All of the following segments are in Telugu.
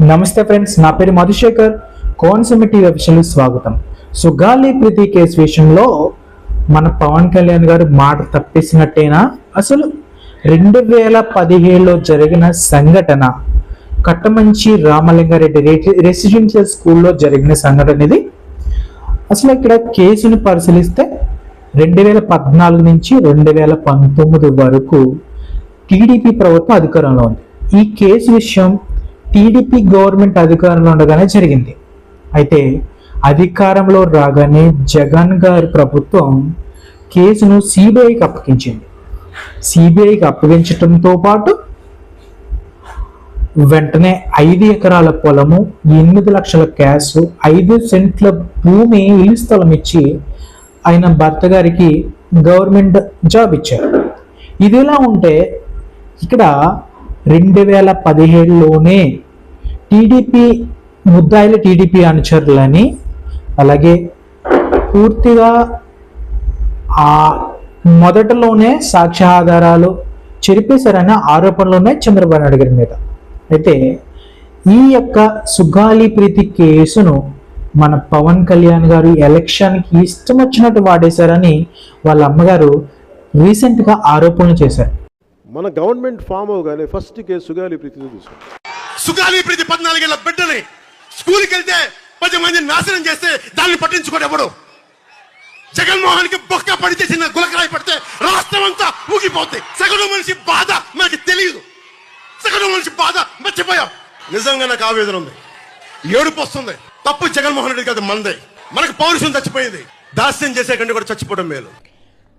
నమస్తే ఫ్రెండ్స్ నా పేరు మధుశేఖర్. కోనసీమ టీవీ అఫీషియల్ స్వాగతం. సో గాలి ప్రీతి కేసు విషయంలో మన పవన్ కళ్యాణ్ గారు మాట తప్పేసినట్టేనా అసలు రెండు వేల పదిహేడులో జరిగిన సంఘటన కట్టమంచి రామలింగారెడ్డి రెసి- రెసిడెన్షియల్ స్కూల్లో జరిగిన సంఘటన ఇది. అసలు ఇక్కడ కేసును పరిశీలిస్తే రెండు వేల పద్నాలుగు నుంచి రెండు వేల పంతొమ్మిది వరకు టీడీపీ ప్రభుత్వం అధికారంలో ఉంది. ఈ కేసు విషయం టీడీపీ గవర్నమెంట్ అధికారంలో ఉండగానే జరిగింది. అయితే అధికారంలో రాగానే జగన్ గారి ప్రభుత్వం కేసును సిబిఐకి అప్పగించింది. సిబిఐకి అప్పగించటంతో పాటు వెంటనే ఐదు ఎకరాల పొలము ఎనిమిది లక్షల క్యాష్ ఐదు సెంట్ల భూమి ఇల్లు స్థలం ఇచ్చి ఆయన భర్త గారికి గవర్నమెంట్ జాబ్ ఇచ్చారు. ఇదిలా ఉంటే ఇక్కడ రెండు వేల పదిహేడులోనే టీడీపీ ముద్దాయిల టీడీపీ అనుచరులని అలాగే పూర్తిగా ఆ మొదటలోనే సాక్ష్యాధారాలు చెరిపేశారన్న ఆరోపణలు ఉన్నాయి చంద్రబాబు నాయుడు గారి మీద. అయితే ఈ యొక్క సుగాలి ప్రీతి కేసును మన పవన్ కళ్యాణ్ గారు ఎలక్షన్కి ఇష్టం వచ్చినట్టు వాడేశారని వాళ్ళ అమ్మగారు రీసెంట్గా ఆరోపణలు చేశారు. మన గవర్నమెంట్ ఫామ్ అవగానే ఫస్ట్ కేసు సుగాలి ప్రీతితో తీసుకుంటాం సుగాలి ప్రీతి పద్నాలుగేళ్ళ బిడ్డని స్కూల్కి వెళ్తే పది మంది నాశనం చేస్తే దాన్ని పట్టించుకోడు ఎవడు? జగన్మోహన్కి బొక్క పడితే చిన్న గులకరాయి పడితే రాష్ట్రం అంతా ఊగిపోతుంది సగటు మనిషి బాధ మనకి తెలియదు సగటు మనిషి బాధ మర్చిపోయాం. నిజంగా నాకు ఆవేదన ఉంది. ఏడుపు వస్తుంది. తప్పు జగన్మోహన్ రెడ్డి కాదు మనదే. మనకు పౌరుషం చచ్చిపోయింది. దాస్యం చేసే కంటే కూడా చచ్చిపోవడం మేలు.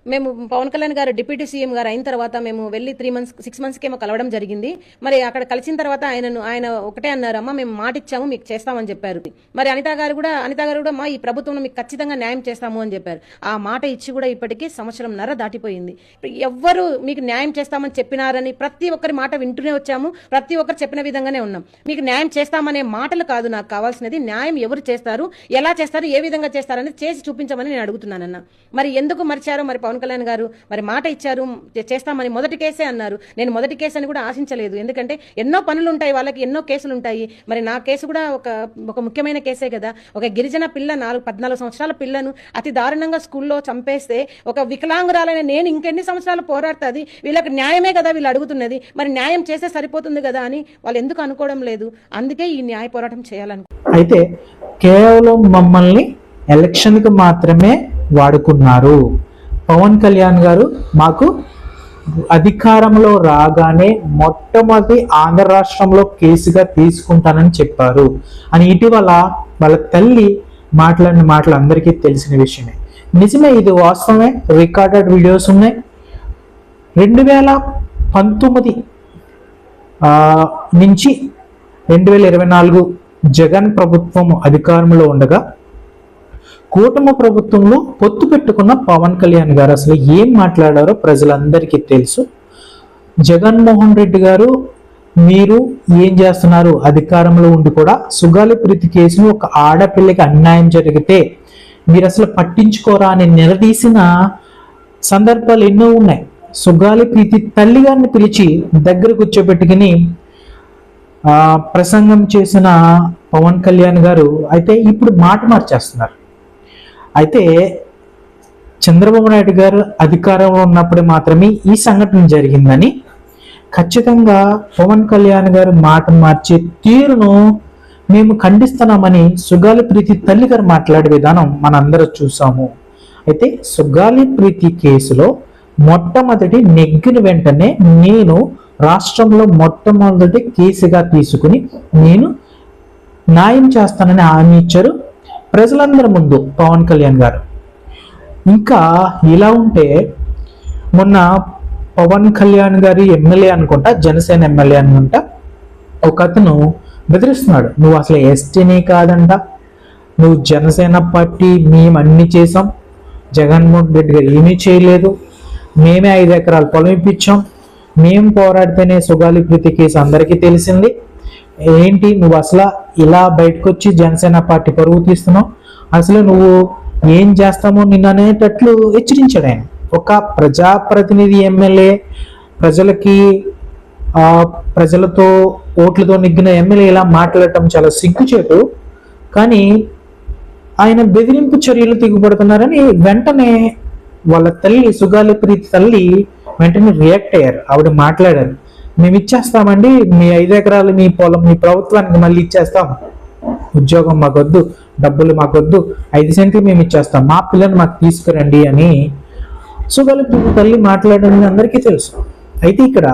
మేము పవన్ కళ్యాణ్ గారు డిప్యూటీ సీఎం గారు అయిన తర్వాత మేము వెళ్ళి త్రీ మంత్స్ సిక్స్ మంత్స్కేమో కలవడం జరిగింది. మరి అక్కడ కలిసిన తర్వాత ఆయనను ఆయన ఒకటే అన్నారు మేము మాట ఇచ్చాము మీకు చేస్తామని చెప్పారు. మరి అనిత గారు కూడా అనిత గారు కూడా మా ఈ ప్రభుత్వంలో మీకు ఖచ్చితంగా న్యాయం చేస్తాము అని చెప్పారు. ఆ మాట ఇచ్చి కూడా ఇప్పటికీ సంవత్సరం నర దాటిపోయింది. ఎవ్వరు మీకు న్యాయం చేస్తామని చెప్పినారని ప్రతి ఒక్కరి మాట వింటూనే వచ్చాము. ప్రతి ఒక్కరు చెప్పిన విధంగానే ఉన్నాం. మీకు న్యాయం చేస్తామనే మాటలు కాదు నాకు కావాల్సినది. న్యాయం ఎవరు చేస్తారు? ఎలా చేస్తారు? ఏ విధంగా చేస్తారని చేసి చూపించమని నేను అడుగుతున్నానన్న. మరి ఎందుకు మర్చారో మరి పవన్ కళ్యాణ్ గారు మరి మాట ఇచ్చారు చేస్తామని మొదటి కేసే అన్నారు. నేను మొదటి కేసు అని కూడా ఆశించలేదు. ఎందుకంటే ఎన్నో పనులు ఉంటాయి వాళ్ళకి ఎన్నో కేసులు ఉంటాయి మరి నా కేసు కూడా ఒక ఒక ముఖ్యమైన కేసే కదా. ఒక గిరిజన పిల్ల నాలుగు పద్నాలుగు సంవత్సరాల పిల్లను అతి దారుణంగా స్కూల్లో చంపేస్తే ఒక వికలాంగురాలైన నేను ఇంకెన్ని సంవత్సరాలు పోరాడుతుంది? వీళ్ళకి న్యాయమే కదా వీళ్ళు అడుగుతున్నది. మరి న్యాయం చేస్తే సరిపోతుంది కదా అని వాళ్ళు ఎందుకు అనుకోవడం లేదు? అందుకే ఈ న్యాయ పోరాటం చేయాలను. అయితే కేవలం మమ్మల్ని ఎలక్షన్కి మాత్రమే వాడుకున్నారు. పవన్ కళ్యాణ్ గారు మాకు అధికారంలో రాగానే మొట్టమొదటి ఆంధ్ర రాష్ట్రంలో కేసుగా తీసుకుంటానని చెప్పారు. అని ఇటీవల వాళ్ళ తల్లి మాట్లాడిన మాటలు అందరికీ తెలిసిన విషయమే. నిజమే ఇది వాస్తవమే. రికార్డెడ్ వీడియోస్ ఉన్నాయి. రెండు వేల పంతొమ్మిది నుంచి రెండు వేల ఇరవై నాలుగు జగన్ ప్రభుత్వం అధికారంలో ఉండగా కూటమి ప్రభుత్వంలో పొత్తు పెట్టుకున్న పవన్ కళ్యాణ్ గారు అసలు ఏం మాట్లాడారో ప్రజలందరికీ తెలుసు. జగన్మోహన్ రెడ్డి గారు మీరు ఏం చేస్తున్నారు? అధికారంలో ఉండి కూడా సుగాలి ప్రీతి కేసును ఒక ఆడపిల్లకి అన్యాయం జరిగితే మీరు అసలు పట్టించుకోరా అని నిలదీసిన సందర్భాలు ఎన్నో ఉన్నాయి. సుగాలి ప్రీతి తల్లి గారిని పిలిచి దగ్గర కూర్చోబెట్టుకుని ప్రసంగం చేసిన పవన్ కళ్యాణ్ గారు అయితే ఇప్పుడు మాట మార్చేస్తున్నారు. అయితే చంద్రబాబు నాయుడు గారు అధికారంలో ఉన్నప్పుడు మాత్రమే ఈ సంఘటన జరిగిందని ఖచ్చితంగా పవన్ కళ్యాణ్ గారు మాట మార్చే తీరును మేము ఖండిస్తున్నామని సుగాలి ప్రీతి తల్లి గారు మాట్లాడే విధానం మనందరూ చూసాము. అయితే సుగాలి ప్రీతి కేసులో మొట్టమొదటి నెగ్గిన వెంటనే నేను రాష్ట్రంలో మొట్టమొదటి కేసుగా తీసుకుని నేను న్యాయం చేస్తానని హామీ ఇచ్చారు. ప్రజలందరి ముందు పవన్ కళ్యాణ్ గారు. ఇంకా ఇలా ఉంటే మొన్న పవన్ కళ్యాణ్ గారి ఎమ్మెల్యే అనుకుంటా జనసేన ఎమ్మెల్యే అనుకుంటా ఒక అతను బెదిరిస్తున్నాడు నువ్వు అసలు ఎస్టీని కాదంట. నువ్వు జనసేన పార్టీ మేము అన్ని చేసాం జగన్మోహన్ రెడ్డి గారు ఏమీ చేయలేదు. మేమే ఐదు ఎకరాలు పొలం ఇప్పించాం. మేము పోరాడితేనే సుగాలి ప్రీతి కేసు అందరికీ తెలిసింది. ఏంటి? నువ్వు అసలు ఇలా బయటకు వచ్చి జనసేన పార్టీ పరువు తీస్తున్నావు? అసలు నువ్వు ఏం చేస్తామో నిన్ను అనేటట్లు హెచ్చరించాడు ఆయన. ఒక ప్రజాప్రతినిధి ఎమ్మెల్యే ప్రజలకి ఆ ప్రజలతో ఓట్లతో నెగ్గిన ఎమ్మెల్యే ఇలా మాట్లాడటం చాలా సిగ్గుచేటు. కానీ ఆయన బెదిరింపు చర్యలు దిగుపడుతున్నారని వెంటనే వాళ్ళ తల్లి సుగాలి ప్రీతి తల్లి వెంటనే రియాక్ట్ అయ్యారు. ఆవిడ మాట్లాడారు. మేము ఇచ్చేస్తామండి. మీ ఐదు ఎకరాలు మీ పొలం మీ ప్రభుత్వానికి మళ్ళీ ఇచ్చేస్తాం. ఉద్యోగం మాకొద్దు డబ్బులు మాకొద్దు ఐదు సెంట్లు మేము ఇచ్చేస్తాం. మా పిల్లని మాకు తీసుకురండి అని సుగాలి తల్లి మాట్లాడడం అందరికీ తెలుసు. అయితే ఇక్కడ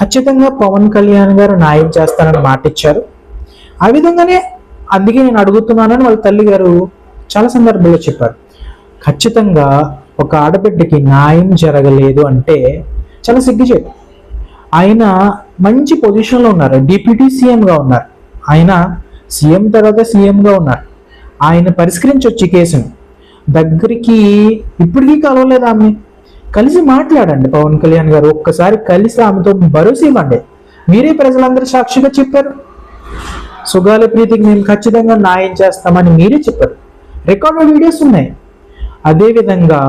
ఖచ్చితంగా పవన్ కళ్యాణ్ గారు న్యాయం చేస్తానని మాట ఇచ్చారు. ఆ విధంగానే అందుకే నేను అడుగుతున్నానని వాళ్ళ తల్లి గారు చాలా సందర్భాల్లో చెప్పారు. ఖచ్చితంగా ఒక ఆడబిడ్డకి న్యాయం జరగలేదు అంటే చాలా సిగ్గుచేటు. ఆయన మంచి పొజిషన్లో ఉన్నారు. డిప్యూటీ సీఎంగా ఉన్నారు. ఆయన సీఎం తర్వాత సీఎంగా ఉన్నారు. ఆయన పరిష్కరించవచ్చు ఈ కేసును దగ్గరికి ఇప్పటికీ కలవలేదు ఆమె. కలిసి మాట్లాడండి పవన్ కళ్యాణ్ గారు. ఒక్కసారి కలిసి ఆమెతో భరోసా ఇవ్వండి. మీరే ప్రజలందరూ సాక్షిగా చెప్పారు. సుగాల ప్రీతికి మేము ఖచ్చితంగా న్యాయం చేస్తామని మీరే చెప్పారు. రికార్డు వీడియోస్ ఉన్నాయి. అదేవిధంగా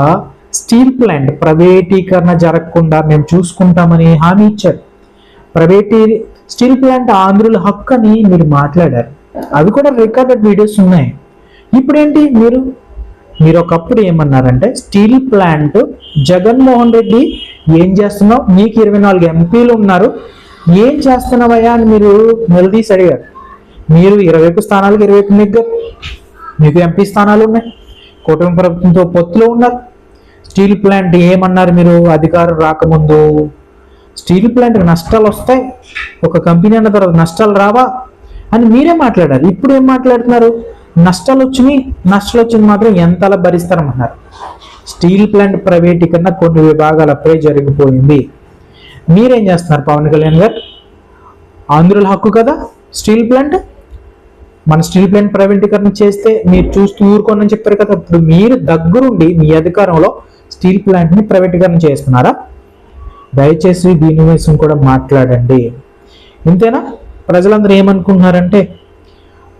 స్టీల్ ప్లాంట్ ప్రైవేటీకరణ జరగకుండా మేము చూసుకుంటామని హామీ ఇచ్చారు. ప్రైవేటీ స్టీల్ ప్లాంట్ ఆంధ్రుల హక్కు అని మీరు మాట్లాడారు. అవి కూడా రికార్డెడ్ వీడియోస్ ఉన్నాయి. ఇప్పుడేంటి మీరు? మీరు ఒకప్పుడు ఏమన్నారంటే స్టీల్ ప్లాంట్ జగన్మోహన్ రెడ్డి ఏం చేస్తున్నావు? మీకు ఇరవై నాలుగు ఎంపీలు ఉన్నారు. ఏం చేస్తున్నావయ్యా అని మీరు నిలదీసి అడిగారు. మీరు ఇరవై ఒక్క స్థానాలకు ఇరవై ఒక్క నెగ్గారు. మీకు ఎంపీ స్థానాలు ఉన్నాయి. కుటుంబ ప్రభుత్వంతో పొత్తులో ఉన్నారు. స్టీల్ ప్లాంట్ ఏమన్నారు మీరు? అధికారం రాకముందు. స్టీల్ ప్లాంట్ నష్టాలు వస్తాయి. ఒక కంపెనీ అన్న తర్వాత నష్టాలు రావా? అని మీరే మాట్లాడారు. ఇప్పుడు ఏం మాట్లాడుతున్నారు? నష్టాలు వచ్చినాయి. నష్టాలు వచ్చింది మాత్రం ఎంతలా భరిస్తారన్నారు స్టీల్ ప్లాంట్ ప్రైవేటీకరణ కొన్ని విభాగాల అప్పుడే జరిగిపోయింది. మీరేం చేస్తున్నారు పవన్ కళ్యాణ్ గారు? ఆంధ్రుల హక్కు కదా స్టీల్ ప్లాంట్? మన స్టీల్ ప్లాంట్ ప్రైవేటీకరణ చేస్తే మీరు చూస్తూ ఊరుకోనని చెప్పారు కదా. ఇప్పుడు మీరు దగ్గరుండి మీ అధికారంలో స్టీల్ ప్లాంట్ని ప్రైవేటీకరణ చేస్తున్నారా? దయచేసి దీని విషయం కూడా మాట్లాడండి. ఇంతేనా? ప్రజలందరూ ఏమనుకుంటున్నారంటే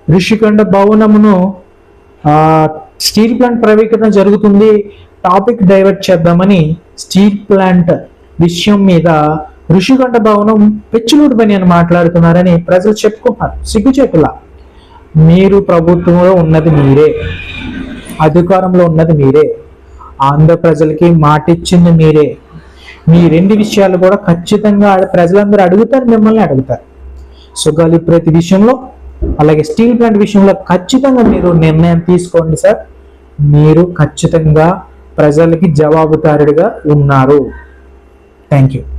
ఋషికొండ భవనమును స్టీల్ ప్లాంట్ ప్రైవేటీకరణ జరుగుతుంది టాపిక్ డైవర్ట్ చేద్దామని స్టీల్ ప్లాంట్ విషయం మీద ఋషికొండ భవనం పెచ్చులూరు పని అని మాట్లాడుతున్నారని ప్రజలు చెప్పుకుంటున్నారు. సిగ్గుచేటులా మీరు ప్రభుత్వంలో ఉన్నది మీరే. అధికారంలో ఉన్నది మీరే. ఆంధ్ర ప్రజలకి మాటిచ్చింది మీరే. మీ రెండు విషయాలు కూడా ఖచ్చితంగా ప్రజలందరూ అడుగుతారు మిమ్మల్ని అడుగుతారు. సుగాలి ప్రతి విషయంలో అలాగే స్టీల్ ప్లాంట్ విషయంలో ఖచ్చితంగా మీరు నిర్ణయం తీసుకోండి సార్. మీరు ఖచ్చితంగా ప్రజలకి జవాబుదారుడిగా ఉన్నారు. Thank you.